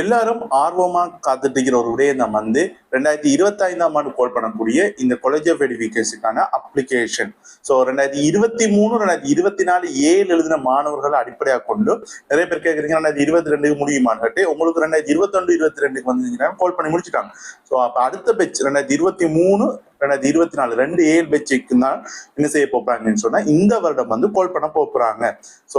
எல்லாரும் ஆர்வமா காத்துட்டு இருக்கிற ஒரு விடயம் வந்து ரெண்டாயிரத்தி இருபத்தி ஐந்தாம் ஆண்டு கோல் பண்ணக்கூடிய இந்த காலேஜ் ஆஃப் எஜுகேஷனுக்கான அப்ளிகேஷன் ஸோ ரெண்டாயிரத்தி இருபத்தி மூணு ரெண்டாயிரத்தி இருபத்தி நாலு ஏழு எழுதின மாணவர்களை அடிப்படையாக கொண்டு நிறைய பேர் கேட்குறீங்க ரெண்டாயிரத்தி இருபத்தி ரெண்டுக்கு முடியுமான்னு கேட்டு உங்களுக்கு ரெண்டாயிரத்தி இருபத்தொன்று இருபத்தி ரெண்டுக்கு வந்துச்சுன்னா கால் பண்ணி முடிச்சுட்டாங்க. ஸோ அப்போ அடுத்த பெச் ரெண்டாயிரத்தி இருபத்தி மூணு ரெண்டாயிரத்தி இருபத்தி நாலு ரெண்டு ஏழு பெச்சுக்கு தான் என்ன செய்ய போறாங்கன்னு சொன்னா இந்த வருடம் வந்து கால் பண்ண போறாங்க. ஸோ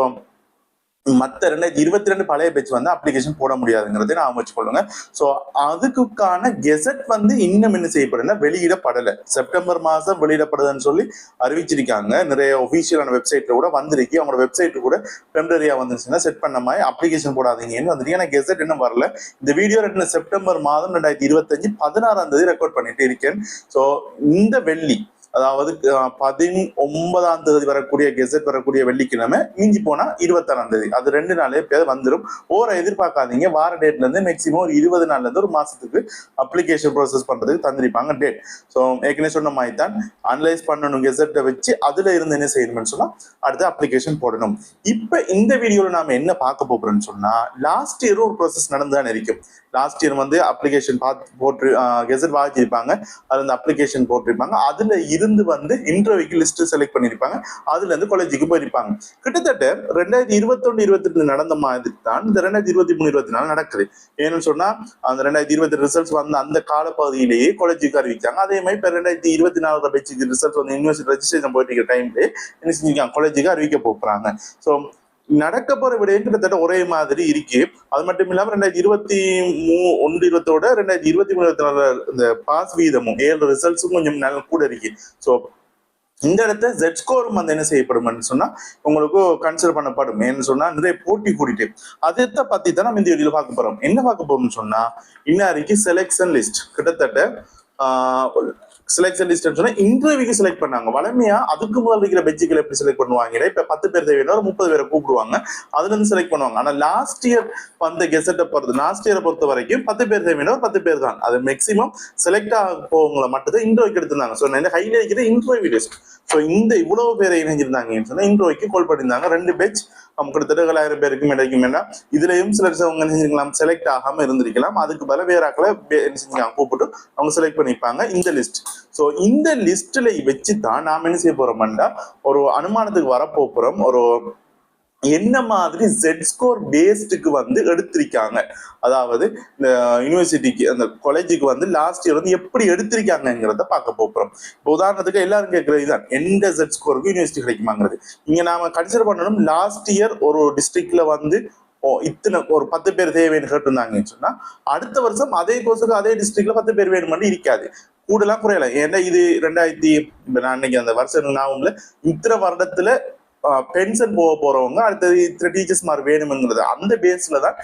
மற்ற ரெண்டாயிரத்தி இருபத்தி ரெண்டு பழைய பேச்சு வந்து அப்ளிகேஷன் போட முடியாதுங்கிறதை நான் வச்சுக்கொள்ளுங்க ஸோ அதுக்குக்கான கெசட் வந்து இன்னும் என்ன செய்யப்படுதுன்னா வெளியிடப்படலை. செப்டம்பர் மாதம் வெளியிடப்படுதுன்னு சொல்லி அறிவிச்சிருக்காங்க. நிறைய ஒஃபிஷியலான வெப்சைட்ல கூட வந்திருக்கு. அவங்களோட வெப்சைட் கூட டெம்பரரியா வந்துருச்சுன்னா செட் பண்ண மாதிரி அப்ளிகேஷன் போடாதீங்கன்னு வந்துருக்கு ஏன்னா கெசட் இன்னும் வரல. இந்த வீடியோ ரெண்டு செப்டம்பர் மாதம் ரெண்டாயிரத்தி இருபத்தஞ்சு பதினாறாம் தேதி ரெக்கார்ட் பண்ணிட்டு இருக்கேன். ஸோ இந்த வெள்ளி அதாவது பதின் ஒன்பதாம் தேதி வரக்கூடிய கெசட் வரக்கூடிய வெள்ளிக்கிழமை மிஞ்சி போனா இருபத்தாறாம் தேதி. அது ரெண்டு நாளே பேர் வந்துடும் ஓர எதிர்பார்க்காதீங்க. வார டேட்ல இருந்து மேக்சிமம் ஒரு இருபது நாள்ல இருந்து ஒரு மாசத்துக்கு அப்ளிகேஷன் ப்ராசஸ் பண்றதுக்கு தந்திருப்பாங்க டேட் ஸோ ஏற்கனவே சொன்ன மாதிரி தான் அனலைஸ் பண்ணணும் கெசட்டை வச்சு அதுல இருந்து என்ன செய்யணும்னு சொன்னா அடுத்து அப்ளிகேஷன் போடணும். இப்ப இந்த வீடியோல நாம என்ன பார்க்க போறோம்னு சொன்னா லாஸ்ட் இயரும் ஒரு ப்ராசஸ் நடந்துதான் இருக்கும் லாஸ்ட் இயர் வந்து அப்ளிகேஷன் பார்த்து போட்டு கெசட் வாங்கியிருப்பாங்க. அதுல அந்த அப்ளிகேஷன் போட்டிருப்பாங்க. அதுல இருந்து வந்து இன்டர்வியூக்கு லிஸ்ட் செலக்ட் பண்ணிருப்பாங்க அதுல இருந்து காலேஜுக்கு போயிருப்பாங்க. கிட்டத்தட்ட ரெண்டாயிரத்தி இருபத்தொன்னு இருபத்தி ரெண்டு நடந்த மாதிரி தான் இந்த ரெண்டாயிரத்தி இருபத்தி மூணு இருபத்தி நாலு நடக்குது. ஏன்னு சொன்னா அந்த ரெண்டாயிரத்தி இருபத்தி ரிசல்ட்ஸ் வந்த அந்த காலப்பகுதியிலேயே காலேஜுக்கு அறிவிச்சாங்க. அதே மாதிரி இப்போ ரெண்டாயிரத்தி இருபத்தி நாலு பேச்சுக்கு ரிசல்ட் வந்து யூனிவர்சிட்டி ரெஜிஸ்ட்ரேஷன் போயிட்டு இருக்கிற டைம்ல என்ன செஞ்சிருக்காங்க காலேஜுக்கு அறிவிக்க போறாங்க. ஸோ நடக்க போற விடயம் கிட்டத்தட்ட ஒரே மாதிரி இருக்கு. அது மட்டும் இல்லாம ரெண்டாயிரத்தி இருபத்தி மூ ஒன்று இருபத்தோட ரெண்டாயிரத்தி இருபத்தி மூணு இருபத்தி நாலு இந்த பாஸ் வீதமும் ஏழு ரிசல்ட்ஸும் கொஞ்சம் நல்ல கூட இருக்கு. ஸோ இந்த இடத்த ஜெட் ஸ்கோரும் வந்து என்ன செய்யப்படும்னு சொன்னா உங்களுக்கு கன்சிடர் பண்ணப்படும். ஏன்னு சொன்னா நிறைய போட்டி கூட்டிட்டு அதை பத்தி தான் நம்ம இந்த வீடியோல பார்க்க போறோம். என்ன பார்க்க போறோம்னு சொன்னா இன்னும் செலெக்ஷன் லிஸ்ட் கிட்டத்தட்ட செலெக்ஷன் லிஸ்ட் சொன்னா இன்டர்வியூக்கு செலக்ட் பண்ணாங்க. வளமையா அதுக்கு முதல் இருக்கிற பெஞ்சுகளை எப்படி செலக்ட் பண்ணுவாங்க? இப்ப பத்து பேர் தேவையான ஒரு முப்பது பேரை கூப்பிடுவாங்க. அதுல இருந்து செலக்ட் பண்ணுவாங்க. ஆனா லாஸ்ட் இயர் வந்த கெசட்டை பொறுத்து லாஸ்ட் இயரை பொறுத்த வரைக்கும் பத்து பேர் தேவையான ஒரு பத்து பேர் தான். அது மேக்சிமம் செலக்ட் ஆக போவங்களை மட்டும் தான் இன்டர்வியூக்கு எடுத்திருந்தாங்க. ஸோ நான் ஹைலைட் இருக்கிற இன்டர்வியூ லிஸ்ட் ஸோ இந்த இவ்வளவு பேரை இணைஞ்சிருந்தாங்கன்னு சொன்னா இன்டர்வியூக்கு கால் பண்ணியிருந்தாங்க. ரெண்டு பெஞ்ச் கிட்டத்தட்ட ஏழாயிரம் பேருக்கும் கிடைக்கும் வேண்டாம் இதுலயும் சிலர் அவங்க என்ன செலக்ட் ஆகாம இருந்திருக்கலாம். அதுக்கு பல பேராக்களை என்ன செஞ்சுக்கலாம் கூப்பிட்டு அவங்க செலக்ட் பண்ணிப்பாங்க. இந்த லிஸ்ட் ஸோ இந்த லிஸ்ட்ல வச்சு தான் நாம என்ன செய்ய போறோம்னா ஒரு அனுமானத்துக்கு வரப்போறோம் ஒரு என்ன மாதிரி ஜெட் ஸ்கோர் பேஸ்டுக்கு வந்து எடுத்திருக்காங்க? அதாவது இந்த யூனிவர்சிட்டிக்கு அந்த காலேஜுக்கு வந்து லாஸ்ட் இயர் வந்து எப்படி எடுத்திருக்காங்கங்கிறத பார்க்க போகிறோம் இப்போ உதாரணத்துக்கு எல்லாரும் கேட்கறது இதுதான். எந்த ஜெட் ஸ்கோருக்கு யூனிவர்சிட்டி கிடைக்குமாங்கிறது. இங்க நாம கன்சிடர் பண்ணணும் லாஸ்ட் இயர் ஒரு டிஸ்ட்ரிக்ட்ல வந்து ஓ இத்தனை ஒரு பத்து பேர் தேவைன்னு கேட்டிருந்தாங்கன்னு சொன்னா அடுத்த வருஷம் அதே கோர்ஸுக்கு அதே டிஸ்ட்ரிக்ட்ல பத்து பேர் வேணுமென்று இருக்காது. கூடலாம் குறையல. ஏன்னா இது ரெண்டாயிரத்தி இப்ப நான் அன்னைக்கு அந்த வருஷம் நான் உங்களை இத்தனை வருடத்துல பென்ஷன் போக போறவங்க அடுத்தது இத்தனை டீச்சர்ஸ் மாதிரி வேணும்ங்கிறது அந்த பேஸ்ல தான்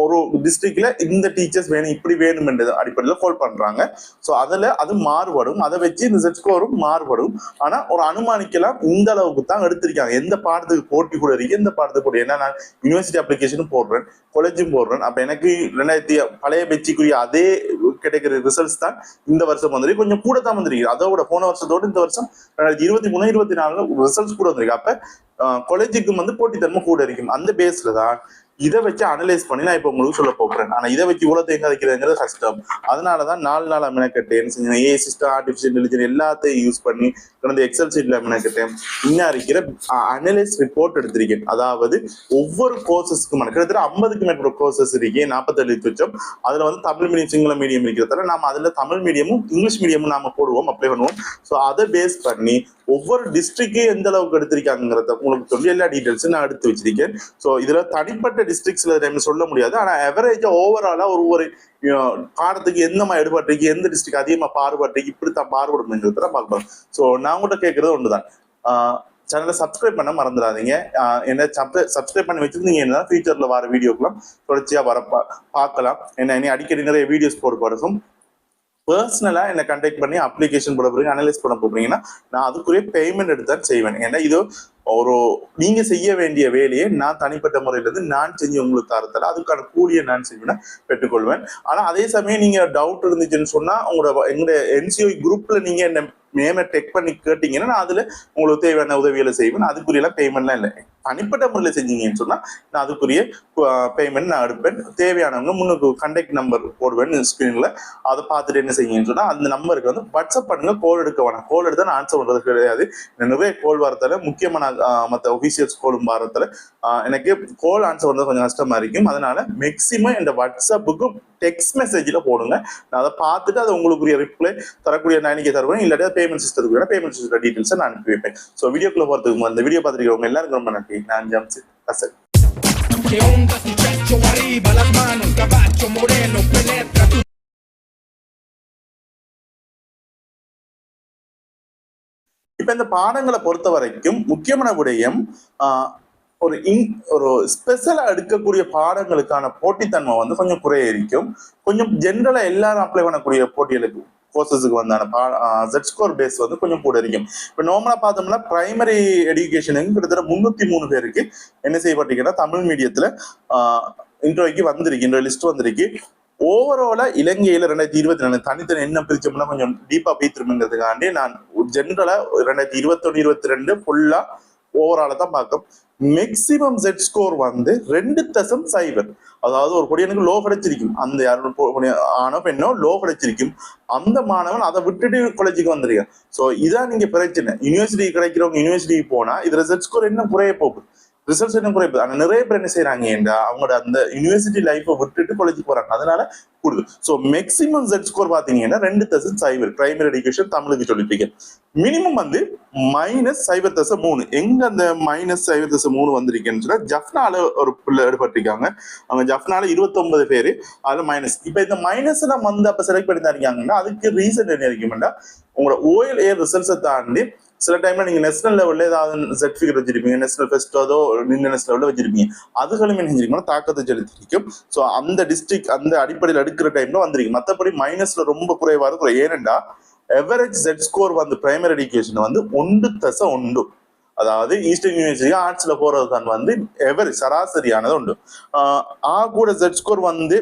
ஒரு டிஸ்ட்ரிக்ட்ல இந்த டீச்சர்ஸ் வேணும் இப்படி வேணும்ன்றது அடிப்படையில் கால் பண்றாங்க. ஸோ அதில் அது மாறுபடும். அதை வச்சு இந்த செட் ஸ்கோரும் மாறுபடும். ஆனால் ஒரு அனுமானிக்கலாம் இந்த அளவுக்கு தான் எடுத்திருக்காங்க. எந்த பாடத்துக்கு போட்டி கூட இருக்கு எந்த பாடத்துக்கு கூட ஏன்னா நான் யூனிவர்சிட்டி அப்ளிகேஷனும் போடுறேன் காலேஜும் போடுறேன். அப்போ எனக்கு ரெண்டாயிரத்தி பழைய பெச்சிக்குரிய அதே கிடைக்கிற ரிசல்ட்ஸ் தான் இந்த வருஷம் வந்திருக்கு. கொஞ்சம் கூட தான் வந்திருக்கு. அதோட போன வருஷத்தோடு இந்த வருஷம் ரெண்டாயிரத்தி இருபத்தி மூணு இருபத்தி நாலு ரிசல்ட்ஸ் கூட வந்திருக்கு. அப்போ காலேஜுக்கும் வந்து போட்டித்தன்மை கூட இருக்கும். அந்த பேஸ்ல தான் இதை வச்சு அனலைஸ் பண்ணி நான் இப்போ உங்களுக்கு சொல்ல போகிறேன் ஆனால் இதை வச்சு இவ்வளோ தேங்க வைக்கிறதுங்கிறது கஷ்டம். அதனாலதான் நாலு நாள் மெனக்கட்டு ஏ சிஸ்டம் ஆர்டிஃபிஷியல் இன்டெலிஜென்ஸ் எல்லாத்தையும் யூஸ் பண்ணி கடந்த எக்ஸல் சீட்ல மெனக்கட்டேன் இன்னும் இருக்கிற அனலைஸ் ரிப்போர்ட் எடுத்திருக்கேன். அதாவது ஒவ்வொரு கோர்சஸ்க்கும் கிட்டத்தட்ட ஐம்பதுக்கு மேற்பட்ட கோர்சஸ் இருக்கேன் நாற்பத்தேழு லட்சம் அதில் வந்து தமிழ் மீடியம் சிங்கள மீடியம் இருக்கிறதால நாம அதில் தமிழ் மீடியமும் இங்கிலீஷ் மீடியமும் நாம் போடுவோம் அப்ளை பண்ணுவோம். ஸோ அதை பேஸ் பண்ணி ஒவ்வொரு டிஸ்ட்ரிக்டும் எந்த அளவுக்கு எடுத்திருக்காங்கிறத உங்களுக்கு சொல்லி எல்லா டீட்டெயில்ஸும் நான் எடுத்து வச்சிருக்கேன். ஸோ இதில் தனிப்பட்ட டிஸ்ட்ரிக்ட்ஸ்ல டைம் சொல்ல முடியாது. ஆனா அவரேஜா ஓவராலாக ஒரு ஒரு அஹ், பாடத்துக்கு எந்த மாதிரி எடுபாட்டுக்கு எந்த இப்படி தான் பாடுபட்டிருக்கு இப்படித்தான் தான் பார்க்கலாம் ஸோ நான் கூட ஒன்று தான் சேனலை சப்ஸ்கிரைப் பண்ண மறந்துடாதீங்க. ஆஹ் என்ன சப்ஸ்கிரைப் பண்ணி வச்சிருந்தீங்கன்னா ஃபியூச்சரில் வர வீடியோக்கெல்லாம் தொடர்ச்சியா வர பார்க்கலாம். என்ன இனி அடிக்கடி நிறைய வீடியோஸ் போட பிறகும் பர்சனலா என்ன கண்டெக்ட் பண்ணி அப்ளிகேஷன் போட போகிறீங்க அனலைஸ் பண்ண போறீங்கன்னா நான் அதுக்குரிய பேமெண்ட் எடுத்து தான் செய்வேன். ஏன்னா இது ஒரு நீங்க செய்ய வேண்டிய வேலையை நான் தனிப்பட்ட முறையில இருந்து நான் செஞ்சு உங்களுக்கு தரத்தல அதுக்கான கூலியை நான் செய்வேன் பெற்றுக்கொள்வேன். ஆனா அதே சமயம் நீங்க டவுட் இருந்துச்சுன்னு சொன்னா உங்களோட எங்களுடைய என்சிஓ குரூப்ல நீங்க என்ன மேம டெக் பண்ணி கேட்டீங்கன்னா நான் அதுல உங்களுக்கு தேவையான உதவிகளை செய்வேன். அதுக்குரிய பேமெண்ட்லாம் இல்லை. தனிப்பட்ட முறையில் செஞ்சீங்கன்னு சொன்னால் நான் அதுக்குரிய பேமெண்ட் நான் எடுப்பேன். தேவையானவங்க முன்னுக்கு கண்டெக்ட் நம்பர் போடுவேன் ஸ்க்ரீனில் அதை பார்த்துட்டு என்ன செய்யுங்கன்னு சொன்னால் அந்த நம்பருக்கு வந்து வாட்ஸ்அப் பண்ணுங்க கால் எடுக்க வேணாம். கால் எடுத்தால் நான் ஆன்சர் பண்ணுறது கிடையாது. நிறைய கால் வரத்தால் முக்கியமான மற்ற ஒஃபீஷியல்ஸ் கோலும் வரத்தால எனக்கு கால் ஆன்சர் பண்ணுறது கொஞ்சம் கஷ்டமாக இருக்கும். அதனால மேக்ஸிமம் இந்த வாட்ஸ்அப்புக்கும் டெக்ஸ்ட் மெசேஜில் போடுங்க. நான் அதை பார்த்துட்டு அதை உங்களுக்குரிய ரிப்ளை தரக்கூடிய நான் இன்னைக்கு தருவேன். இல்லாட்டி பேமெண்ட் சிஸ்டத்துக்கு பேமெண்ட் சிஸ்டம் டீட்டெயில்ஸை நான் அனுப்பி வைப்பேன். ஸோ வீடியோக்குள்ளே போகிறதுக்கு அந்த வீடியோ பார்த்துருக்கவங்க எல்லாருக்கும் ரொம்ப நன்றி. நான் ஜம்சி அசல் Que onda tu chacho arriba, las manos, caballo moreno, penetra tu. இப்ப இந்த பாடங்களை பொறுத்த வரைக்கும் முக்கியமான விடயம் ஒரு இன் ஒரு ஸ்பெஷலா எடுக்கக்கூடிய பாடங்களுக்கான போட்டித்தன்மை வந்து கொஞ்சம் குறைய இருக்கும் கொஞ்சம் ஜென்ரலா எல்லாரும் அப்ளை பண்ணக்கூடிய போட்டிகளுக்கு கோர்சஸுக்கு வந்தான. பா ஜெட் ஸ்கோர் பேஸ் வந்து கொஞ்சம் கூட இருக்கும். இப்போ நார்மலாக பார்த்தோம்னா பிரைமரி எஜுகேஷனுக்கு கிட்டத்தட்ட முந்நூற்றி மூணு பேருக்கு என்ன செய்யப்பட்டிருக்குன்னா தமிழ் மீடியத்தில் இன்டர்வியூக்கு வந்திருக்கு. இன்றைய லிஸ்ட் வந்திருக்கு. ஓவராலா இலங்கையில ரெண்டாயிரத்தி இருபத்தி நாலு தனித்தனி என்ன பிரிச்சோம்னா கொஞ்சம் டீப்பா போய்த்திருமுங்கிறதுக்காண்டி நான் ஜென்ரலா ரெண்டாயிரத்தி இருபத்தொன்னு இருபத்தி ரெண்டு ஃபுல்லா ஓவரால தான் பார்க்கும் மேக்சிமம் செட் ஸ்கோர் வந்து ரெண்டு தசம் சைபர் அதாவது ஒரு பொடியனுக்கு லோ கிடைச்சிருக்கும். அந்த யாரும் பெண்ணோ லோ கிடைச்சிருக்கும். அந்த மாணவன் அதை விட்டுட்டு காலேஜுக்கு வந்திருக்கான். சோ இதான் நீங்க பிரச்சனை. யூனிவர்சிட்டி கிடைக்கிறவங்க யூனிவர்சிட்டிக்கு போனா இது ரிசல்ட் ஸ்கோர் என்ன குறைய போகுது. ரிசல்ட்ஸ் என்ன குறைய நிறைய பேர் என்ன செய்யறாங்க ஏன்டா அவங்களோட அந்த யூனிவர்சிட்டி லைஃப்பை விட்டுட்டு காலேஜுக்கு போறாங்க. அதனால கூடுது. ஸோ மேக்ஸிமம் செட் ஸ்கோர் பாத்தீங்கன்னா ரெண்டு தசம் சைபர் பிரைமரி எஜுகேஷன் தமிழுக்கு சொல்லிட்டு இருக்கேன் மினிமம் வந்து மைனஸ் சைபர் தசை மூணு. எங்க அந்த மைனஸ் சைபர் தசை மூணு வந்திருக்கேன்னு சொன்னா ஜஃப்னால ஒரு பிள்ளை எடுபட்டிருக்காங்க. அவங்க ஜஃப்னால இருபத்தொன்பது பேரு அதுல மைனஸ் இப்ப இந்த மைனஸ் எல்லாம் வந்து அப்ப செலக்ட் பண்ணி தரீங்கன்னா அதுக்கு ரீசன் என்ன இருக்குமெண்டா உங்களோட ஓஎல் ஏர் ரிசல்ட்ஸை தாண்டி சில டைம்ல நீங்க நேஷனல் லெவல்ல ஏதாவது சர்டிபிகேட் வச்சிருப்பீங்க நேஷனல் ஃபெஸ்ட் அதோ இன்டர்நேஷனல் லெவல்ல வச்சிருப்பீங்க. அதுகளும் என்ன செஞ்சிருக்கணும் தாக்கத்தை செலுத்திருக்கும் ஸோ அந்த டிஸ்ட்ரிக்ட் அந்த அடிப்படையில் எடுக்கிற டைம்ல வந்திருக்கு மற்றபடி மைனஸ்ல ரொம்ப குறைவாக இருக்கும் ஏனெண்டா எவரேஜ் செட் ஸ்கோர் வந்து பிரைமரி எஜுகேஷன் வந்து ஒன்று தச ஒன்று. அதாவது ஈஸ்டர்ன் யூனிவர்சிட்டி ஆர்ட்ஸ்ல போறது தான் வந்து எவரேஜ் சராசரியானது உண்டு ஆ கூட செட் ஸ்கோர் வந்து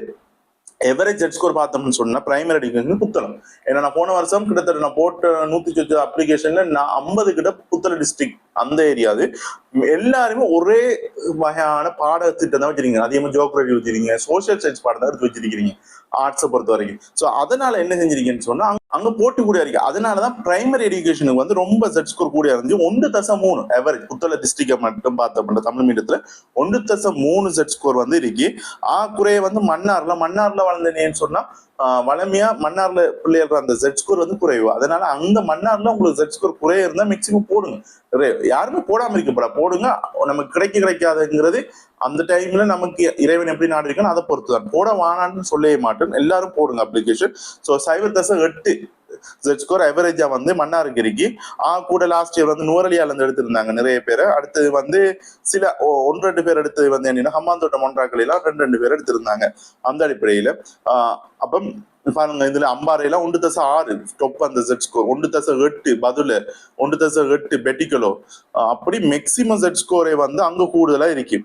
எவரேஜ் ஜெட் ஸ்கோர் பார்த்தோம்னு சொன்னா பிரைமரி அடிக்கிறது புத்தளம். ஏன்னா நான் போன வருஷம் கிட்டத்தட்ட நான் போட்ட நூத்தி சொச்சு அப்ளிகேஷன்ல நான் ஐம்பது கிட்ட புத்தளம் டிஸ்ட்ரிக்ட் அந்த ஏரியா அது. எல்லாருமே ஒரே வகையான பாடத்திட்டம் தான் வச்சிருக்கீங்க. அதிகமா ஜோக்ரஃபி வச்சிருக்கீங்க சோஷியல் சயின்ஸ் பாடம் தான் எடுத்து வச்சிருக்கீங்க ஆர்ட்ஸை பொறுத்த வரைக்கும். ஸோ அதனால என்ன செஞ்சிருக்கீங்கன்னு சொன்னா அங்க- அங்க போட்டு கூட இருக்கு. அதனாலதான் பிரைமரி எஜுகேஷனுக்கு வந்து ரொம்ப செட் ஸ்கோர் கூட இருந்துச்சு. ஒன்று தசம் மூணு எவரேஜ் புத்தள டிஸ்ட்ரிக்டை மட்டும் பார்த்தோம்னா தமிழ் மீடியத்துல ஒன்று தசம் மூணு செட் ஸ்கோர் வந்து இருக்கு. ஆ குறைய வந்து மன்னார்ல மன்னார்ல வளர்ந்தேன்னு சொன்னா வளமையா மன்னார்ல பிள்ளைகள் அந்த செட் ஸ்கோர் வந்து குறைவு. அதனால அந்த மன்னார்ல உங்களுக்கு செட் ஸ்கோர் குறைய இருந்தா மேக்சிமம் போடுங்க. யாருமே போடாம இருக்கப்படா போடுங்க. நமக்கு கிடைக்க கிடைக்காதுங்கிறது அந்த டைம்ல நமக்கு இறைவன் எப்படி நாடு இருக்கணும் அதை பொறுத்து தான் போட வானான்னு சொல்லவே மாட்டேன் எல்லாரும் போடுங்க அப்ளிகேஷன் ஸோ சைபர் தசை எட்டு. ஜெட் ஸ்கோர் எவரேஜா வந்து மன்னாருங்கிரிக்கு ஆ கூட லாஸ்ட் இயர் வந்து நுவரலியால இருந்து எடுத்திருந்தாங்க நிறைய பேர். அடுத்தது வந்து சில ஒ- ஒன்று ரெண்டு பேர் எடுத்தது வந்து என்னன்னா ஹம்மாந்தோட்டம் ஒன்றாக்களெல்லாம் ரெண்டு ரெண்டு பேர் எடுத்திருந்தாங்க. அந்த அடிப்படையில. ஆஹ் பாருங்க இதுல அம்பாறையெல்லாம் ஒன்று தசை ஆறு டொப் அந்த செட் ஸ்கோர் ஒன்று தசை எட்டு பதுல ஒன்று தச எட்டு பெட்டிக்கலோ. அப்படி மேக்சிமம் செட் ஸ்கோரே வந்து அங்க கூடுதலா இருக்கு.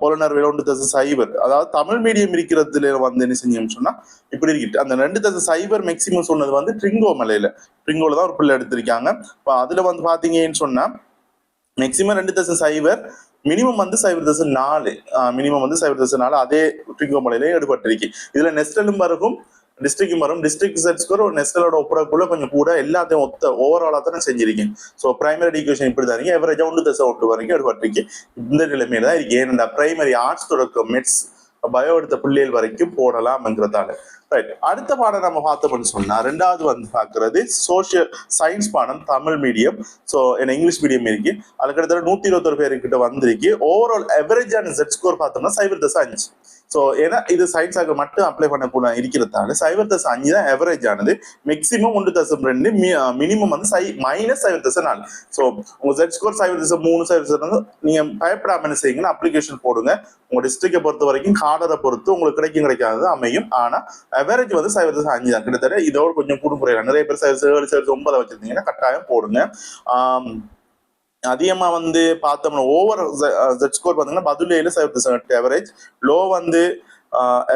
பொலனர் ரெண்டு தசை சைபர் அதாவது தமிழ் மீடியம் இருக்கிறதுல வந்து என்ன செஞ்சோம்னு சொன்னா இப்படி இருக்கு அந்த ரெண்டு தசை சைபர் மேக்சிமம் சொன்னது வந்து ட்ரிங்கோ மலையில. ட்ரிங்கோல தான் ஒரு பிள்ளை எடுத்திருக்காங்க. இப்போ அதுல வந்து பாத்தீங்கன்னு சொன்னா மேக்சிமம் ரெண்டு தசை சைபர் மினிமம் வந்து சைபர் தசை நாலு. மினிமம் வந்து சைபர் தசை நாலு அதே ட்ரிங்கோ மலையிலே எடுபட்டிருக்கு இதுல நெஸ்டலும் பருகும் டிஸ்ட்ரிக்ட் வரும் டிஸ்ட்ரிக்ட் செட் ஸ்கோர் நெஸ்டலோட ஒப்புறக்குள்ள கொஞ்சம் கூட எல்லாத்தையும் ஒத்த ஓவராலாக தான் செஞ்சிருக்கேன் ஸோ பிரைமரி எடுக்கேஷன் இப்படி தான் இருக்கு. எவரேஜாக ஒன்று தசை ஒன்று வரைக்கும் எடுபட்டிருக்கு. இந்த நிலைமையில தான் இருக்கு. ஏன்னா பிரைமரி ஆர்ட்ஸ் தொடக்கம் மெட்ஸ் பயோ எடுத்த பிள்ளைகள் வரைக்கும் போடலாம்ங்கிறதால. ரைட் அடுத்த பாடம் நம்ம பார்த்தோம்னு சொன்னா ரெண்டாவது வந்து பார்க்கறது சோஷியல் சயின்ஸ் பாடம் தமிழ் மீடியம் ஸோ என்ன இங்கிலீஷ் மீடியம் இருக்கு. அதுக்கு கிட்டத்தட்ட நூத்தி இருபத்தொரு பேருக்கிட்ட வந்திருக்கு. ஓவரால் அண்ட் செட் ஸ்கோர் பார்த்தோம்னா சைபர் தசை அஞ்சு. ஸோ ஏன்னா இது சயின்ஸாக மட்டும் அப்ளை பண்ணக்கூட இருக்கிறதால சைபர் தசை அஞ்சு தான் எவரேஜ் ஆனது. மேக்ஸிமம் ஒன்று தசம் ரெண்டு மினிமம் வந்து சை மைனஸ் சைபர் தசை நாலு. ஸோ உங்க செட் ஸ்கோர் சைபர் தசை மூணு சைபர் தசை வந்து நீங்க பயப்படாம என்ன செய்யுங்கன்னா அப்ளிகேஷன் போடுங்க. உங்க டிஸ்ட்ரிக்டை பொறுத்த வரைக்கும் கார்டரை பொறுத்து உங்களுக்கு கிடைக்கும் கிடைக்காதது அமையும். ஆனா அவரேஜ் வந்து சைபர் தசை அஞ்சு தான் கிட்டத்தட்ட இதோட கொஞ்சம் கூடும் குறையலாம் நிறைய பேர் சைபர் ஏழு சைபர் ஒன்பதை வச்சிருந்தீங்கன்னா கட்டாயம் போடுங்க. அதிகமா வந்து பார்த்தோம்னா ஓவர் ஜெட் ஸ்கோர் பார்த்தீங்கன்னா பதிலேழு சைபர் எவரேஜ் லோ வந்து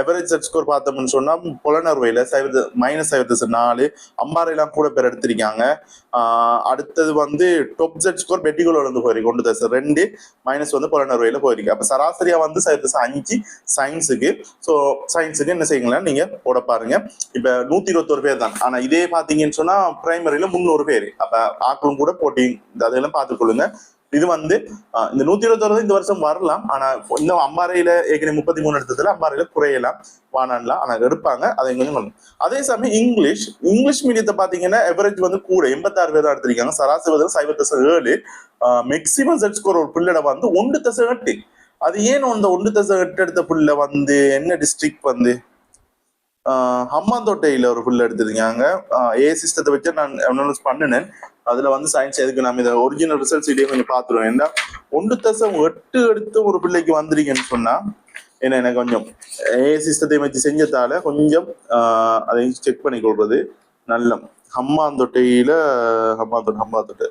எவரேஜ் செட் ஸ்கோர் பார்த்தோம்னு சொன்னா புலனர்வையில சைவத்து மைனஸ் சைவ நாலு அம்பாறையெல்லாம் கூட பேர் எடுத்திருக்காங்க. அடுத்தது வந்து டொப் செட் ஸ்கோர் பெட்டிகோல வந்து போயிருக்கு. ஒன்று தசம் ரெண்டு மைனஸ் வந்து புலனர்வையில போயிருக்கு. அப்ப சராசரியா வந்து சைவத்து அஞ்சு சயின்ஸுக்கு ஸோ சயின்ஸுக்கு என்ன செய்யுங்களா நீங்க போட பாருங்க. இப்ப நூத்தி இருபத்தோரு பேர் தான். ஆனா இதே பாத்தீங்கன்னு சொன்னா பிரைமரியில முந்நூறு பேர். அப்ப ஆக்களும் கூட போட்டி அதெல்லாம் பார்த்துக்கொள்ளுங்க. இது வந்து இந்த நூத்தி இருபத்தொரு இந்த வருஷம் வரலாம். ஆனா இந்த அம்பாறையில ஏற்கனவே முப்பத்தி மூணு எடுத்ததுல அம்பாறையில குறையலாம். வானான்லாம் ஆனா எடுப்பாங்க. அதை கொஞ்சம் அதே சமயம் இங்கிலீஷ் இங்கிலீஷ் மீடியத்தை பாத்தீங்கன்னா எவரேஜ் வந்து கூட எண்பத்தாறு பேர் தான் எடுத்திருக்காங்க. சராசரி வந்து சைபர் தசம் ஏழு. மேக்சிமம் செட் ஸ்கோர் ஒரு பிள்ளைட வந்து ஒன்று தசம் எட்டு. அது ஏன் அந்த ஒன்று தசம் எட்டு எடுத்த பிள்ளை வந்து என்ன டிஸ்ட்ரிக்ட் வந்து? ஹம்மாந்தோட்டையில ஒரு புல் எடுத்திருக்காங்க ஏ சிஸ்டத்தை வச்சு நான் அனௌன்ஸ் பண்ணினேன். அதுல வந்து சயின்ஸ் எதுக்கு நம்ம இதை ஒரிஜினல் ரிசல்ட்ஸ் இடையே கொஞ்சம் பார்த்துருவோம். ஏன்னா ஒன்று தசம் எட்டு எடுத்து ஒரு பிள்ளைக்கு வந்திருக்கேன்னு சொன்னா ஏன்னா எனக்கு கொஞ்சம் ஏ சிஸ்டத்தை வச்சு செஞ்சதால கொஞ்சம் அதை செக் பண்ணி கொள்வது நல்ல ஹம்மாந்தொட்டையில ஹம்மாந்தொட்டை ஹம்மாந்தொட்டை.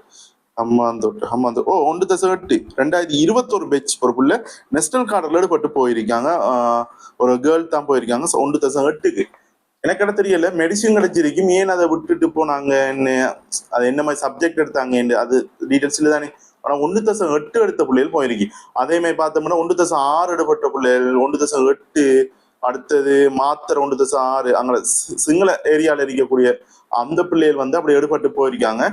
ஹம்மாந்தொட்டை ஹம்மாந்தொட்டை. ஓ ஒன்று தசம் எட்டு ரெண்டாயிரத்தி இருபத்தொரு பெச் ஒரு புள்ள நேஷனல் கார்டர்ல ஈடுபட்டு போயிருக்காங்க. ஒரு கேர்ள் தான் போயிருக்காங்க. ஒன்று தசம் எட்டுக்கு எனக்கு என்ன தெரியல மெடிசின் கிடைச்சிருக்கும். ஏன் அதை விட்டுட்டு போனாங்க என்ன? அது என்ன மாதிரி சப்ஜெக்ட் எடுத்தாங்க அது டீட்டெயில்ஸ்ல தானே. ஆனால் ஒன்று தசம் எட்டு எடுத்த பிள்ளைகள் போயிருக்கு. அதே மாதிரி பார்த்தோம்னா ஒன்று தசம் ஆறு எடுப்பட்ட பிள்ளைகள் ஒன்று தசம் எட்டு அடுத்தது மாத்திரை ஒன்று தசம் ஆறு அங்கே சிங்கள ஏரியாவில் இருக்கக்கூடிய அந்த பிள்ளைகள் வந்து அப்படி எடுபட்டு போயிருக்காங்க.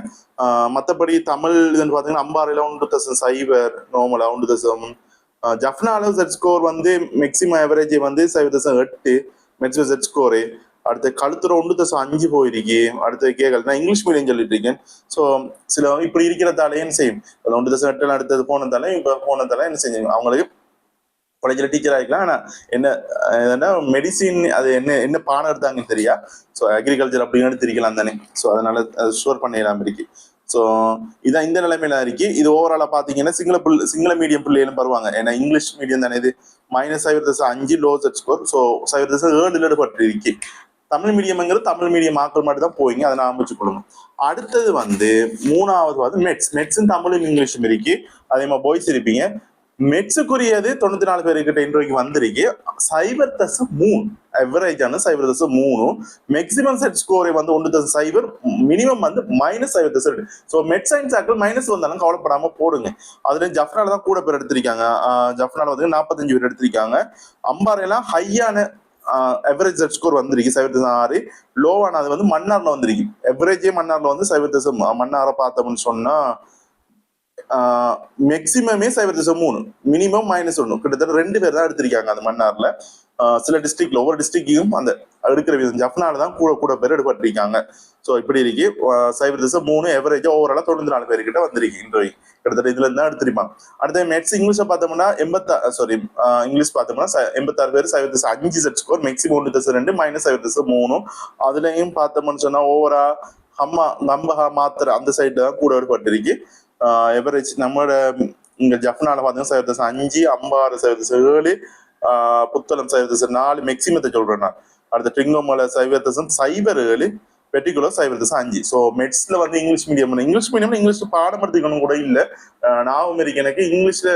மற்றபடி தமிழ் இதுன்னு பார்த்தீங்கன்னா அம்பாறையில ஒன்று தசம் சைபர் நோமலா ஒன்று தசம் ஜஃப்னால செட் ஸ்கோர் வந்து மேக்சிமம் ஆவரேஜ் வந்து சைவ தசம் எட்டு மேக்சிமம் செட் ஸ்கோரு அடுத்து கழுத்துற ஒன்று தசம் அஞ்சு போயிருக்கு. அடுத்து கேட்கல நான் இங்கிலீஷ் மீடியம் சொல்லிட்டு இருக்கேன் ஸோ சில இப்படி இருக்கிறதால என்ன செய்யும் ஒன்று தசம் எட்டுல அடுத்தது போனதால இப்போ போனதால என்ன செஞ்சு அவங்களுக்கு காலேஜில் டீச்சர் ஆகிக்கலாம் ஆனால் என்ன அஹ் என்ன மெடிசின் அது என்ன என்ன பாடம் எடுத்தாங்கன்னு தெரியா? ஸோ அக்ரிகல்ச்சர் அப்படின்னு தெரிக்கலாம் தானே. ஸோ அதனால அது ஷோர் பண்ணிடலாம் இருக்கு ஸோ இதான் இந்த நிலைமையில இருக்கு. இது ஓவராலா பாத்தீங்கன்னா சிங்கள பிள்ளை சிங்கள மீடியம் பிள்ளைகளும் வருவாங்க ஏன்னா இங்கிலீஷ் மீடியம் தானே இது. மைனஸ் சைவர் தசம் அஞ்சு லோ செட் ஸ்கோர் ஸோ சைவர் தசம் ஏழு ஈடுபட்டு இருக்கு. தமிழ் மீடியம்ங்கிறது தமிழ் மீடியம் ஆக்கள் மட்டும் தான் போயிங்க அதை நான் கொள்ளுங்க. அடுத்தது வந்து மூணாவது வந்து மெட்ஸ் மெட்ஸும் தமிழும் இங்கிலீஷும் இருக்கு. அதே மாதிரி பாய்ஸ் இருப்பீங்க. மெட்ஸுக்குரியது தொண்ணூத்தி நாலு பேருக்கிட்ட இன்றைக்கு வந்திருக்கு. சைபர் தஸ் மூணு. எவரேஜான ஆன சைபர் தசம் மூணு. மேக்ஸிமம் செட் ஸ்கோரை வந்து ஒன்று தஸ் சைபர் மினிமம் வந்து மைனஸ் சைபர் தஸ் ஸோ மெட் சயின்ஸ் ஆக்கள் மைனஸ் வந்தாலும் கவலைப்படாம போடுங்க. அதுல ஜஃப்னால தான் கூட பேர் எடுத்திருக்காங்க. ஆஹ் ஜஃப்னால வந்து நாற்பத்தஞ்சு பேர் எடுத்திருக்காங்க. அம்பாறையெல்லாம் ஹையான எவரேஜ் செட் ஸ்கோர் வந்திருக்கு. சைபர் தசம் ஆறு. லோவானது வந்து மன்னார்ல வந்திருக்கு. எவரேஜே மன்னார்ல வந்து சைபர் தசம் மன்னாரை பார்த்தோம்னு சொன்னா மேக்சிமமே சைபர் திசை மூணு. மினிமம் மைனஸ் ஒன்று கிட்டத்தட்ட ரெண்டு பேர் தான் எடுத்திருக்காங்க அந்த மன்னார்ல. சில டிஸ்ட்ரிக்ட்ல ஒவ்வொரு டிஸ்ட்ரிக்டையும் அந்த எடுக்கிற விதம். ஜப்னால தான் கூட கூட பேர் எடுபட்டிருக்காங்க ஸோ இப்படி இருக்கு. சைபர் திசை மூணு எவரேஜா ஓவராலா தொண்ணூத்தி நாலு பேர்கிட்ட வந்திருக்கு இன்றைக்கு. கிட்டத்தட்ட இதுல இருந்து தான் எடுத்திருப்பாங்க. அடுத்து மெட்ஸ் இங்கிலீஷை பார்த்தோம்னா எண்பத்தா சாரி இங்கிலீஷ் பார்த்தோம்னா எண்பத்தாறு பேர் சைபர் திசை அஞ்சு செட் ஸ்கோர் மேக்ஸிமம் ஒன்று திசை ரெண்டு மைனஸ் சைபர் திசை மூணு. அதுலயும் பார்த்தோம்னு சொன்னா ஓவரா அம்மா நம்பகா மாத்திர அந்த சைடு தான் கூட எடுபட்டிருக்கு எவரேஜ் நம்மளோட இங்க ஜஃப்னால பார்த்தீங்கன்னா சதவீதம் அஞ்சு அம்பாறு சதவீதம் ஏழு ஆஹ் புத்தளம் சதவீதம் நாலு மேக்சிமத்தை சொல்றேன் நான். அடுத்து ட்ரிங்கோமலை சைபர் தசம் சைபர் ஏழு பெர்டிகுலர் சைபர் அஞ்சு. ஸோ மெட்ஸ்ல வந்து English medium English medium English பாடம் எடுத்துக்கணும் கூட இல்லை. நான் இருக்கு எனக்கு இங்கிலீஷ்ல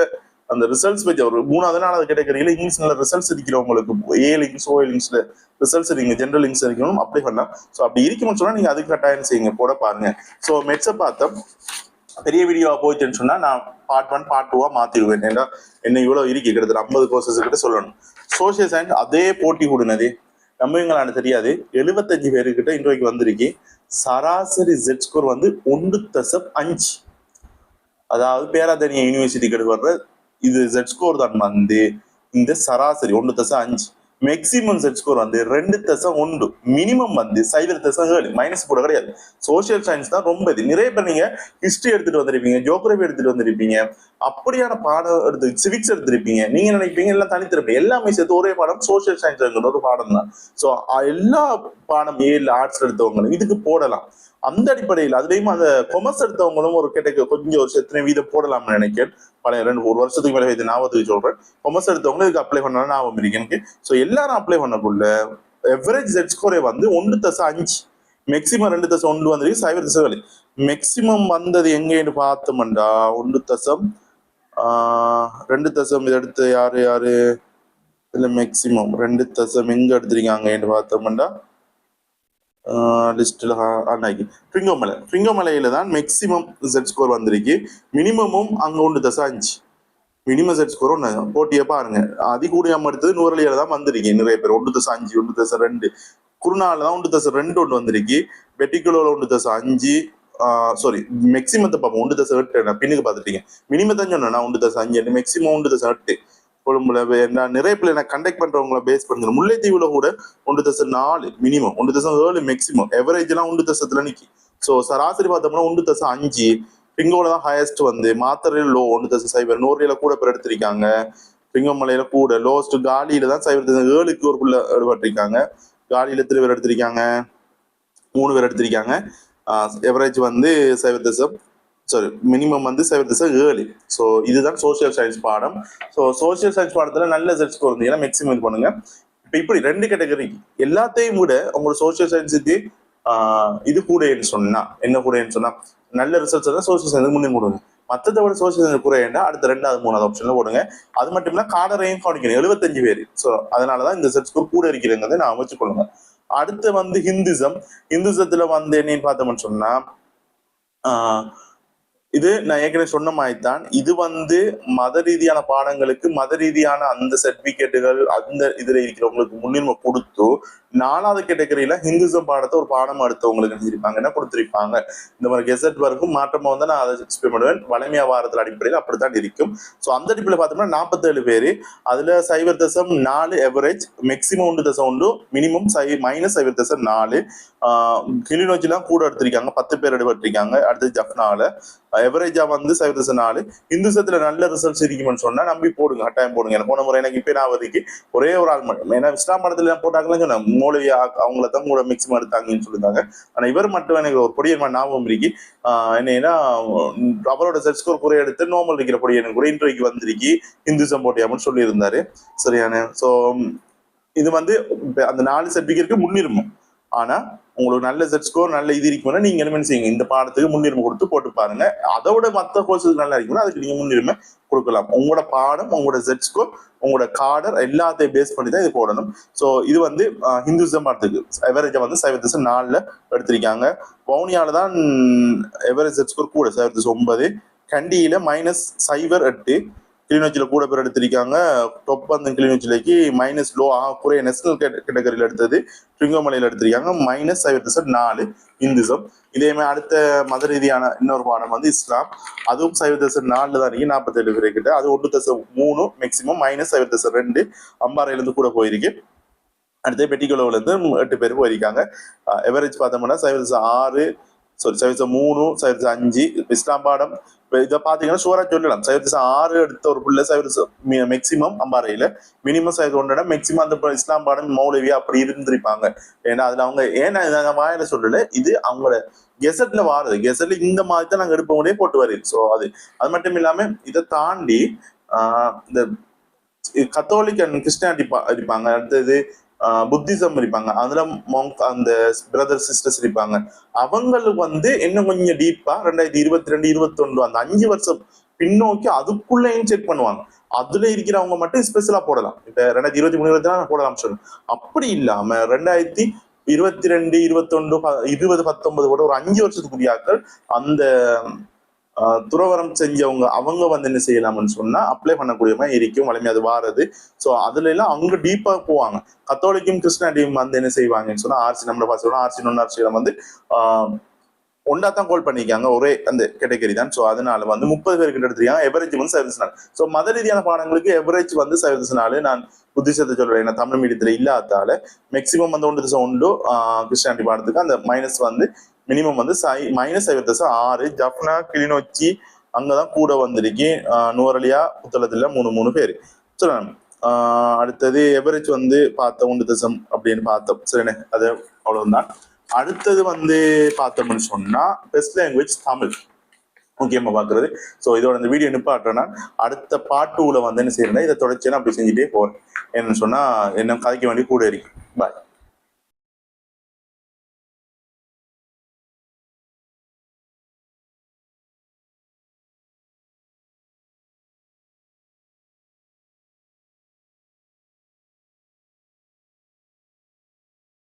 அந்த ரிசல்ட்ஸ் வச்சு ஒரு மூணாவது நாள் அது கிடைக்கிறீங்களா இங்கிலீஷ் நல்ல ரிசல்ட்ஸ் இருக்கிறவங்களுக்கு ஏ லிங்க்ஸ் ஓ லிங்க்ஸ்ல ரிசல்ட்ஸ் இருக்கீங்க ஜென்ரல் லிங்க்ஸ் இருக்கணும் அப்ளை பண்ணலாம். ஸோ அப்படி இருக்கும்னு சொன்னா நீங்க அதுக்கு கட்டாயம் செய்யுங்க. போட பாருங்க. ஸோ மெட்ஸை பார்த்தோம். பெரிய வீடியோவா போயிட்டுன்னு சொன்னா நான் பார்ட் ஒன் பார்ட் டூவா மாத்திடுவேன். ஏன்னா என்ன இவ்வளவு இருக்கு? கிட்டத்தட்ட ஐம்பது கோர்சஸ் கிட்ட சொல்லணும். சோசியல் சயின்ஸ் அதே போட்டி கூடுனது. நம்புவீங்களான்னு தெரியாது. எழுபத்தஞ்சு பேருக்கிட்ட இன்றைக்கு வந்திருக்கு. சராசரி ஜெட் ஸ்கோர் வந்து ஒன்று தசப் அஞ்சு. அதாவது பேராதனிய யூனிவர்சிட்டி கிட்ட வர்ற இது ஜெட் ஸ்கோர் தான் வந்து இந்த சராசரி ஒன்று தசம் அஞ்சு. மேக்சிமம் செட் ஸ்கோர் வந்து ரெண்டு தசம் ஒன்று மினிமம் வந்து சைபர் தசம் ஏழு. மைனஸ் கூட கிடையாது. சோஷியல் சயின்ஸ் தான் ரொம்ப இது. நிறைய பேர் நீங்க ஹிஸ்டரி எடுத்துட்டு வந்திருப்பீங்க ஜோகிரபி எடுத்துட்டு வந்திருப்பீங்க அப்படியான பாடம் எடுத்து சிவிக்ஸ் எடுத்திருப்பீங்க நீங்க நினைப்பீங்க எல்லாம் தனித்திருப்பீங்க எல்லாமே சேர்த்து ஒரே பாடம் சோஷியல் சயின்ஸ் ஒரு பாடம் தான் ஸோ எல்லா பாடம் ஏழு ஆர்ட்ஸ் எடுத்தவங்களும் இதுக்கு போடலாம். அந்த அடிப்படையில் அதுலயும் அந்த கொமர்ஸ் எடுத்தவங்களும் ஒரு கேட்ட கொஞ்சம் ஒரு எத்தனை வீதம் போடலாம்னு நினைக்கிறேன். பழைய ரெண்டு ஒரு வருஷத்துக்கு மேலே இது ஞாபகத்துக்கு சொல்றேன். கொமர்ஸ் எடுத்தவங்க இதுக்கு அப்ளை பண்ணலாம் ஞாபகம் இருக்கு எனக்கு. ஸோ எல்லாரும் அப்ளை பண்ணக்குள்ள எவரேஜ் செட் ஸ்கோரே வந்து ஒன்று தசம் அஞ்சு. மேக்சிமம் ரெண்டு தசம் ஒன்று வந்திருக்கு சைபர் தசம் வேலை. மேக்சிமம் வந்தது எங்கேன்னு பார்த்தோம்டா ஒன்று தசம் ஆஹ் ரெண்டு தசம் இது எடுத்து யாரு யாரு? இல்லை மேக்சிமம் ரெண்டு தசம் எங்க எடுத்துருக்காங்கன்னு பார்த்தோம்டா. லிஸ்ட்ல அன்னைக்கு ஃப்ரிங்கோமலை ஃப்ரிங்கோமலையில தான் மேக்சிமம் செட் ஸ்கோர் வந்திருக்கு. மினிமமும் அங்கே ஒன்று தசை அஞ்சு. மினிமம் செட் ஸ்கோர் ஒன்று போட்டியை பாருங்க. அதி கூடியம் எடுத்தது நூறலியில் தான் வந்திருக்கு. நிறைய பேர். ஒன்று தசை அஞ்சு ஒன்று தசை ரெண்டு. குருநாள் தான் ஒன்று தசை ரெண்டு ஒன்று வந்திருக்கு. வெட்டிக்குலோல ஒன்று தசை அஞ்சு. சாரி மேக்ஸிமத்தை பார்ப்போம். ஒன்று தசை எட்டு. பின்னுக்கு பார்த்துட்டீங்க. மினிமம் தான் சொன்னேன். நான் ஒன்று தசை அஞ்சு மேக்ஸிமம் ஒன்று தசை எட்டு. கொழும்புல நான் நிறைய நான் கண்டக்ட் பண்றவங்கள பேஸ் பண்ணுறேன் முல்லைத்தீவுல கூட ஒன்று தசை நாலு மினிமம் ஒன்று தசம் ஏழு மேக்சிமம் எவரேஜ் எல்லாம் ஒன்று தசத்துல நிக்கி ஸோ சராசரி பார்த்தோம்னா ஒன்று தசை அஞ்சு. பிங்கோல தான் ஹையஸ்ட் வந்து. மாத்தரையில் லோ ஒன்று தசம் சைபர் நூறுல கூட பேர் எடுத்திருக்காங்க. பிங்கமலையில கூட லோஸ்ட் காலியில தான் சைபர் தசம் ஏழுக்கு ஒரு புள்ள எடுபட்டிருக்காங்க காலியில எத்தனை பேர் எடுத்திருக்காங்க? மூணு பேர் எடுத்திருக்காங்க. எவரேஜ் வந்து சைபர் தசம் சாரி மினிமம் வந்து செவன்த் தசம் ஏர்லி ஸோ இதுதான் சோஷியல் சயின்ஸ் பாடம். ஸோ சோஷியல் சயின்ஸ் பாடத்தில் நல்ல ரிசல்ட் ஸ்கோர் இருந்தீங்கன்னா மேக்ஸிமம் இது பண்ணுங்க. இப்போ இப்படி ரெண்டு கேட்டகரி எல்லாத்தையும் விட உங்களோட சோஷியல் சயின்ஸுக்கு இது கூடன்னு சொன்னா என்ன கூடன்னு சொன்னா நல்ல ரிசல்ட்ஸ் தான் சோஷியல் சயின்ஸ் முன்னே போடுங்க. மற்றதை விட சோஷியல் சயின்ஸ் குறையண்டா அடுத்த ரெண்டாவது மூணாவது ஆப்ஷன்ல போடுங்க. அது மட்டும் இல்ல காடரையும் கவனிக்கணும். எழுபத்தஞ்சு பேர். ஸோ அதனாலதான் இந்த ரிசல்ட் ஸ்கோர் கூட இருக்கிறங்கிறத நான் வச்சுக்கொள்ளுங்க அடுத்து வந்து ஹிந்துசம் ஹிந்துசத்துல வந்து என்னன்னு பார்த்தோம்னு சொன்னா ஆஹ் இது நான் ஏற்கனவே சொன்ன மாதிரி தான் இது வந்து மத ரீதியான பாடங்களுக்கு மத ரீதியான அந்த சர்டிபிகேட்டுகள் அந்த இதுல இருக்கிறவங்களுக்கு முன்னுரிமை கொடுத்து நாலாவது கேட்டகரியில ஹிந்துசம் பாடத்தை ஒரு பாடம் எடுத்தவங்களுக்கு எழுதியிருப்பாங்க. என்ன கொடுத்திருப்பாங்க? இந்த மாதிரி கெசட் வரைக்கும் மாற்றமா வந்து நான் அதை எக்ஸ்பிளைன் பண்ணுவேன். வளமையா வாரத்தில் அடிப்படையில் அப்படித்தான் இருக்கும். ஸோ அந்த அடிப்படையில் பார்த்தோம்னா நாற்பத்தேழு பேர். அதுல சைபர் தசம் நாலு எவரேஜ் மேக்சிமம் ஒன்று தசம் ஒன்று மினிமம் சை மைனஸ் சைபர் தசம் நாலு. கிளிநொச்சிலாம் கூட எடுத்திருக்காங்க. பத்து பேர் எடுபட்டிருக்காங்க. அடுத்து ஜப்னால எவரேஜா வந்து சைபர் தசம் நாலு. இந்துசத்துல நல்ல ரிசல்ட்ஸ் இருக்குமென்னு சொன்னா நம்பி போடுங்க. கட்டாயம் போடுங்க. எனக்கு போன முறை எனக்கு இப்போ நான் ஒரே ஒரு ஆள் மட்டும். ஏன்னா இஸ்லாம் படத்துல போட்டாங்கன்னு சொன்னேன் மூலவி அவங்கள தான் கூட மேக்சிமம் எடுத்தாங்கன்னு சொல்லியிருந்தாங்க. ஆனா இவர் மட்டும் எனக்கு ஒரு பொடியன் ஞாபகம் இருக்கு. ஆஹ் என்னன்னா அவரோட செட் ஸ்கோர் குறைய எடுத்து நார்மல் இருக்கிற பொடியன் கூட இன்டர்வியூக்கு வந்திருக்கு. இந்துசம் போட்டியாமன்னு சொல்லியிருந்தாரு. சரியான ஸோ இது வந்து அந்த நாலு சர்டிஃபிகேட்டுக்கு முன்னுரிமை. ஆனா உங்களுக்கு நல்ல செட் ஸ்கோர் நல்ல இது இருக்கும்னா நீங்க என்ன செய்யுங்க. இந்த பாடத்துக்கு முன்னுரிமை கொடுத்து போட்டு பாருங்க. அதோட மற்ற கோர்ஸுக்கு நல்லா இருக்கும்னா அதுக்கு நீங்க முன்னுரிமை கொடுக்கலாம். உங்களோட பாடம் உங்களோட செட் ஸ்கோர் உங்களோட கார்டர் எல்லாத்தையும் பேஸ் பண்ணி தான் இது போடணும். ஸோ இது வந்து ஹிந்துசம் பாடத்துக்கு. எவரேஜை வந்து சைவ திசம் நாலில் எடுத்திருக்காங்க. வவுனியால தான் எவரேஜ் செட் ஸ்கோர் கூட. சைவ ஒன்பது. கண்டியில மைனஸ் சைபர் எட்டு. கிளிநொச்சியில் கூட பேர் எடுத்திருக்காங்க. டொப் வந்து கிளிநொச்சிலைக்கு மைனஸ் லோ ஆ குறைய நேஷனல் கேட்டகரியில் எடுத்தது ட்ரிங்கோமலையில் எடுத்திருக்காங்க. மைனஸ் சைபர் திசம் நாலு இந்துசம். இதே அடுத்த மத ரீதியான இன்னொரு பாடம் வந்து இஸ்லாம். அதுவும் சைவ தசம் நாலு தான் இருக்கு. நாற்பத்தேழு பேர் கிட்ட அது ஒன்று தசம் மூணு மேக்சிமம் மைனஸ் சைவ தசம் ரெண்டு அம்பாறையிலேருந்து கூட போயிருக்கு. அடுத்து பெட்டிக்குளவுலேருந்து எட்டு பேர் போயிருக்காங்க. எவரேஜ் பார்த்தோம்னா சைவ தசம் ஆறு சாரி சைவ மூணு சைவ அஞ்சு இஸ்லாம் பாடம் இதை பாத்தீங்கன்னா ஷூரா சொல்லலாம் சைவ ஆறு எடுத்த ஒரு பிள்ளை சைவ மேக்சிமம் அம்பாறையில மினிமம் சைவ ஒன்றா மேக்சிமம் அந்த இஸ்லாம் பாடம் மௌலவி அப்படி இருந்திருப்பாங்க ஏன்னா அதுல அவங்க ஏன்னா இதை நான் வாயில சொல்லல இது அவங்களோட கெசட்ல வாருது கெசட்ல இந்த மாதிரி தான் நாங்க எடுப்பவங்களே போட்டு வருது ஸோ அது அது மட்டும் இல்லாம இதை தாண்டி ஆஹ் இந்த கத்தோலிக் அண்ட் கிறிஸ்டியானிட்டி இருப்பாங்க அடுத்தது புத்திசம் இருப்பாங்க. அதுல monk அந்த பிரதர் சிஸ்டர்ஸ் இருப்பாங்க. அவங்களுக்கு வந்து இன்னும் கொஞ்சம் டீப்பா ரெண்டாயிரத்தி இருபத்தி ரெண்டு இருபத்தொன்று அந்த அஞ்சு வருஷம் பின்னோக்கி அதுக்குள்ளேயும் செக் பண்ணுவாங்க. அதுல இருக்கிறவங்க மட்டும் ஸ்பெஷலா போடலாம். இப்ப ரெண்டாயிரத்தி இருபத்தி மூணு இருபத்தி நாலு போடலாம் சொல்லணும் அப்படி இல்லாம ரெண்டாயிரத்தி இருபத்தி ரெண்டு இருபத்தொன்று இருபது பத்தொன்பது கூட ஒரு அஞ்சு வருஷத்துக்குரிய ஆட்கள் அந்த துறவரம் செஞ்சவங்க அவங்க வந்து என்ன செய்யலாம்னு சொன்னா அப்ளை பண்ணக்கூடிய மாதிரி இருக்கும் வலிமை அது வாரது. ஸோ அதுல எல்லாம் அவங்க டீப்பா போவாங்க. கத்தோலிக்கும் கிறிஸ்டியானிட்டியும் வந்து என்ன செய்வாங்கன்னு சொன்னா ஆர்சி நம்ம பாசோட ஆர்சி நொன் ஆர்சியில வந்து ஒன்றா தான் கோல் பண்ணிக்காங்க ஒரே அந்த கேட்டகரி தான். ஸோ அதனால வந்து முப்பது பேர் கிட்ட எடுத்திருக்காங்க எவரேஜ் வந்து சர்வீஸ் நாள் ஸோ மத ரீதியான பாடங்களுக்கு எவரேஜ் வந்து சர்வீஸ் நாள் நான் புத்திசத்தை சொல்றேன். தமிழ் மீடியத்தில் இல்லாதால மேக்சிமம் வந்து ஒன்று திசை உண்டு கிறிஸ்டியானிட்டி பாடத்துக்கு அந்த மைனஸ் வந்து மினிமம் வந்து சை மைனஸ் ஐம்பது தசம் ஆறு ஜப்னா கிளிநொச்சி அங்கதான் கூட வந்திருக்கு. ஆஹ் நுவரலியா புத்தளத்துல மூணு மூணு பேர். சொல்லணும் அடுத்தது எவரேஜ் வந்து பார்த்த ஒன்று தசம் அப்படின்னு பார்த்தோம். சரிண்ணே அது அவ்வளவுதான். அடுத்தது வந்து பார்த்தோம்னு சொன்னா பெஸ்ட் லாங்குவேஜ் தமிழ். முக்கியமா பாக்குறது. ஸோ இதோட இந்த வீடியோ நிப்பாட்டுறேன்னா அடுத்த பாட்டுல வந்து என்ன செய்யறேன்னா இதை தொடர்ச்சியா நான் அப்படி செஞ்சுட்டே போறேன். என்னன்னு சொன்னா என்ன கதைக்க வேண்டிய கூட இருக்கு. பாய்